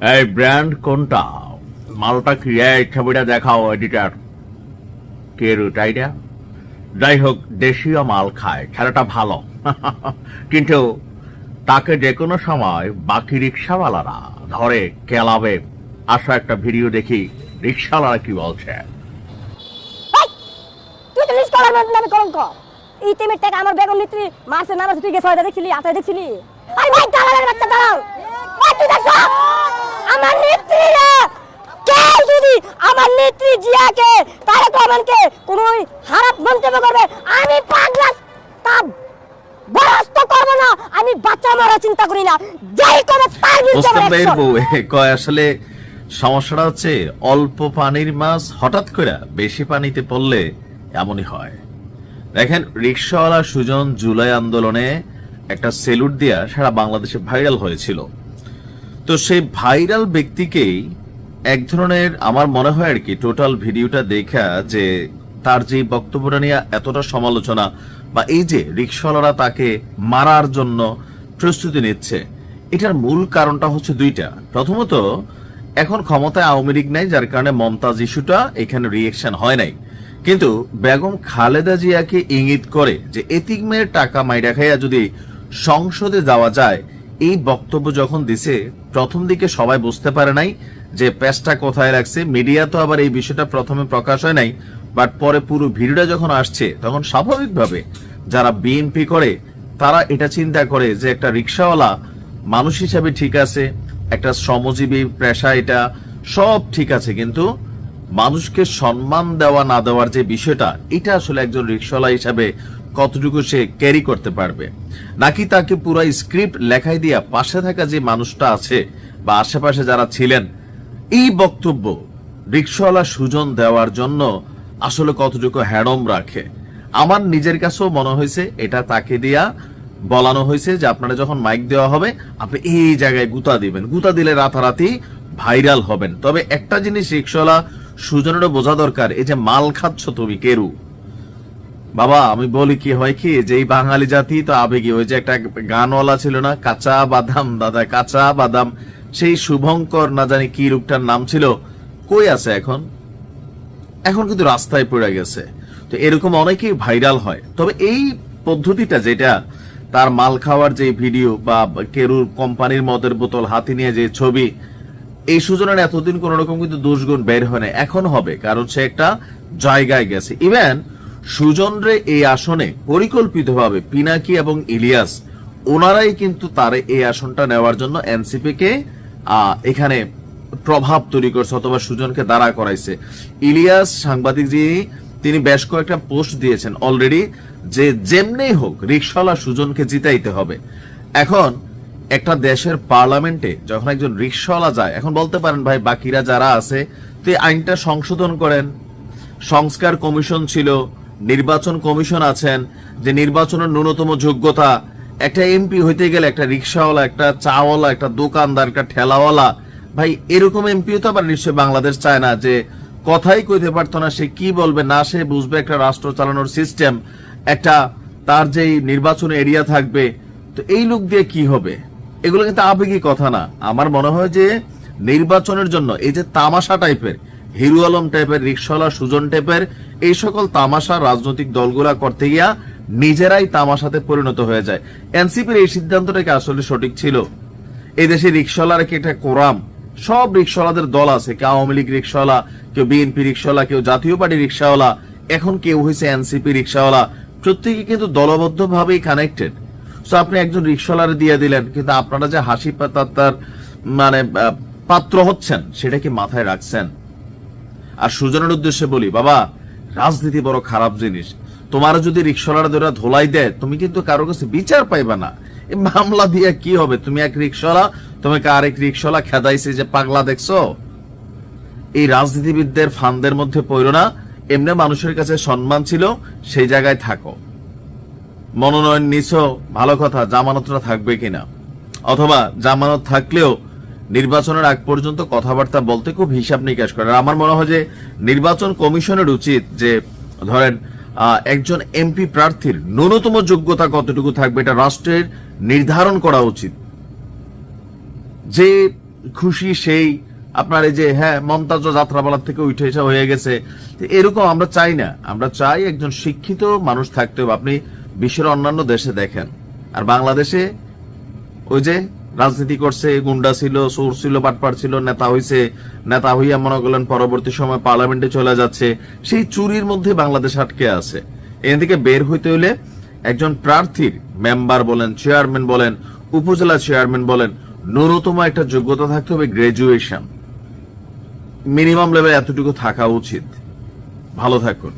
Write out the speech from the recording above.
এই ব্র্যান্ড কোনটা? মালটা কি এই ছবিটা দেখাও এডিটার কে রুটাইটা যাই হোক, দেশীয় মাল খায় ছেলেটা ভালো। কিন্তু তাকে যে কোনো সময় বাকি রিক্সাওয়ালারা ধরে, কেলাবে। আসা একটা ভিডিও দেখি, রিক্সাওয়ালারা কি বলছে। তুই আমার বেগম নেত্রী, মাসে নামাজ তুই দেখছিলি আতায় দেখছিলি? ভাই দাঁড়ালের বাচ্চা ভাই তুই দেখছ? আমার নেত্রী রে কে যদি আমার নেত্রী জিয়াকে তারেক রহমানকে কোন খারাপ মন্তব্য করবে। আমি পাগলা তা বরস্ত করব না। আমি বাচ্চা মারা চিন্তা করি না। যেই করে তার বিরুদ্ধে কয় আসলে সমস্যাটা হচ্ছে অল্প পানির মাছ হঠাৎ করে বেশি পানিতে পড়লে এমনই হয়। দেখেন রিক্সাওয়ালা সুজন জুলাই আন্দোলনে একটা সেলুট দিয়া সারা বাংলাদেশে ভাইরাল হয়েছিল। তো সেই ভাইরাল ব্যক্তিকেই এক ধরনের আমার মনে হয় আর কি টোটাল ভিডিওটা দেখা যে তার যে বক্তব্যটা নিয়ে এতটা সমালোচনা বা এই যে রিক্সাওয়ালারা তাকে মারার জন্য প্রস্তুতি নিচ্ছে, এটার মূল কারণটা হচ্ছে দুইটা। প্রথমত, এখন ক্ষমতায় আওয়ামী লীগ নাই, যার কারণে মমতাজ ইস্যুটা এখানে রিয়েকশন হয় নাই। কিন্তু বেগম খালেদা জিয়াকে ইঙ্গিত করে যে এতিক মেয়ের টাকা মাইরা খাইয়া যদি সংসদে যাওয়া যায় এই বক্তব্য যখন দিছে, প্রথম দিকে সবাই বুঝতে পারে নাই যে প্যাচটা কোথায় রাখছে। মিডিয়া তো আবার এই বিষয়টা প্রথমে প্রকাশ হয় নাই বাট পরে পুরো ভিডিওটা যখন আসছে, তখন স্বাভাবিকভাবে যারা বিএনপি করে, তারা এটা চিন্তা করে যে একটা রিক্সাওয়ালা মানুষ হিসাবে ঠিক আছে, একটা শ্রমজীবী পেশা এটা, সব ঠিক আছে, কিন্তু মানুষকে সম্মান দেওয়া না দেওয়ার যে বিষয়টা, এটা আসলে একজন রিক্সাওয়ালা হিসাবে কতটুকু সে ক্যারি করতে পারবে। নাকি তাকে পুরো স্ক্রিপ্ট লেখাই দিয়া পাশে থাকা যে মানুষটা আছে বা আশেপাশে যারা ছিলেন, এই বক্তব্য রিক্সাওয়ালা সুজন দেওয়ার জন্য আসলে কতটুকু হ্যাডম রাখে? আমার নিজের কাছেও মনে হয়েছে, এটা তাকে দিয়া বলানো হয়েছে যে আপনারা যখন মাইক দেওয়া হবে, আপনি এই জায়গায় গুতা দিবেন। গুতা দিলে রাতারাতি ভাইরাল হবেন। তবে একটা জিনিস রিক্সাওয়ালা সুজনেরও বোঝা দরকার, এই যে মাল খাচ্ছ তুমি কেরু। বাবা, আমি বলি কি হয় কি, যে বাঙালি জাতি তো আবেগী। ওই যে একটা গানওয়ালা ছিল না, কাঁচা বাদাম, দাদা, কাঁচা বাদাম, সেই শুভঙ্কর, না জানি কি রূপটার নাম ছিল, কই আছে এখন? এখন কিন্তু রাস্তায় পড়ে গেছে। তো এরকম অনেকেই ভাইরাল হয়। তবে এই পদ্ধতিটা যেটা, তার মাল খাওয়ার যে ভিডিও বা কেরুর কোম্পানির মদের বোতল হাতে নিয়ে যে ছবি, এই সুজনের এতদিন কোন রকম কিন্তু দোষগুণ বের হয় না এখন হবে, কারণ সে একটা জায়গায় গেছে। ইভেন সুজনরে এই আসনে পরিকল্পিতভাবে পিনাকি এবং ইলিয়াস ওনারাই কিন্তু তার এই আসনটা নেওয়ার জন্য এনসিপি কে আহ, এখানে প্রভাব তৈরি করছে অথবা সুজনকে দাঁড়া করাইছে। ইলিয়াস সাংবাদিক যিনি তিনি বেশ কয়েকটা পোস্ট দিয়েছেন অলরেডি যে যেমনি হোক রিক্সাওয়ালা সুজনকে জিতাইতে হবে। এখন একটা দেশের পার্লামেন্টে যখন একজন রিক্সাওয়ালা যায় এখন বলতে পারেন ভাই বাকিরা যারা আছে তো আইনটা সংশোধন করেন। সংস্কার কমিশন ছিল নির্বাচন কমিশন আছেন যে নির্বাচনের ন্যূনতম যোগ্যতা, একটা এমপি হইতে গেলে একটা রিক্সাওয়ালা, একটা চাওয়ালা, একটা দোকানদার, একটা ঠেলাওয়ালা, ভাই, এরকম এমপিও তো আবার নিশ্চয়ই বাংলাদেশ চায় না যে কথাই কইতে পারতো না, সে কি বলবে না সে বুঝবে একটা রাষ্ট্র চালানোর সিস্টেম একটা তার যেই নির্বাচন এরিয়া থাকবে। তো এই লোক দিয়ে কি হবে? এগুলো কিন্তু আবেগী কথা না। আমার মনে হয় যে নির্বাচনের জন্য এই যে তামাশা টাইপের হিরু আলম টাইপের রিক্সাওয়ালা সুজন টাইপের এই সকল তামাশা রাজনৈতিক দলগুলা করতে গিয়া নিজেরাই তামাশাতে পরিণত হয়ে যায়। এনসিপির এই সিদ্ধান্তটা কি আসলে সঠিক ছিল? এই দেশে কি একটা কোরাম? সব রিক্সাওয়ালাদের দল আছে। কেউ আওয়ামী লীগ রিক্সাওয়ালা কেউ বিএনপি রিক্সাওয়ালা কেউ জাতীয় পার্টি রিক্সাওয়ালা এখন কেউ হয়েছে এনসিপি রিক্সাওয়ালা প্রত্যেকে কিন্তু দলবদ্ধ ভাবেই কানেক্টেড সো আপনি একজন রিক্সাওয়ালার দিয়ে দিলেন, কিন্তু আপনারা যে হাসি পাতার মানে পাত্র হচ্ছেন, সেটা কি মাথায় রাখছেন? আর সুজনের উদ্দেশ্যে বলি, বাবা রাজনীতি বড় খারাপ জিনিস। তোমার যদি রিক্সাওয়ালারা ধরে ধোলাই দেয়, তুমি কিন্তু কারও কাছে বিচার পাইবা না। এই মামলা দিয়ে কি হবে? তুমি এক রিক্সাওয়ালা, তোমাকে আরেক রিক্সাওয়ালা খেদাইছে যে পাগলা দেখছ? এই রাজনীতিবিদদের ফান্দের মধ্যে পড়ো না। এমনি মানুষের কাছে সম্মান ছিল, সেই জায়গায় থাকো। মনোনয়ন নিছো, ভালো কথা জামানতটা থাকবে কিনা? অথবা জামানত থাকলেও নির্বাচনের আগ পর্যন্ত কথাবার্তা বলতে খুব হিসাব নিকাশ করে। আমার মনে হয় যে নির্বাচন কমিশনের উচিত যে, ধরেন একজন এমপি প্রার্থীর ন্যূনতম যোগ্যতা কতটুকু থাকবে এটা রাষ্ট্রের নির্ধারণ করা উচিত। যে খুশি সেই, আপনার এই যে হ্যাঁ মমতাজ যাত্রাপালার থেকে উঠে এসে হয়ে গেছে এরকম আমরা চাই না। আমরা চাই একজন শিক্ষিত মানুষ থাকতে হবে। আপনি বিশ্বের অন্যান্য দেশে দেখেন, আর বাংলাদেশে ওই যে রাজনীতি করছে, গুন্ডা ছিল সোর ছিল, বাটপার ছিল, নেতা হইছে, নেতা হইয়া মনে করলেন পরবর্তী সময় পার্লামেন্টে চলে যাচ্ছে। সেই চুরির মধ্যে বাংলাদেশ আটকে আছে। থেকে বের হইতে হলে একজন প্রার্থীর মেম্বার বলেন, চেয়ারম্যান বলেন, উপজেলা চেয়ারম্যান বলেন, ন্যূনতম একটা যোগ্যতা থাকতে হবে গ্রাজুয়েশন মিনিমাম লেভেল এতটুকু থাকা উচিত। ভালো থাকুন।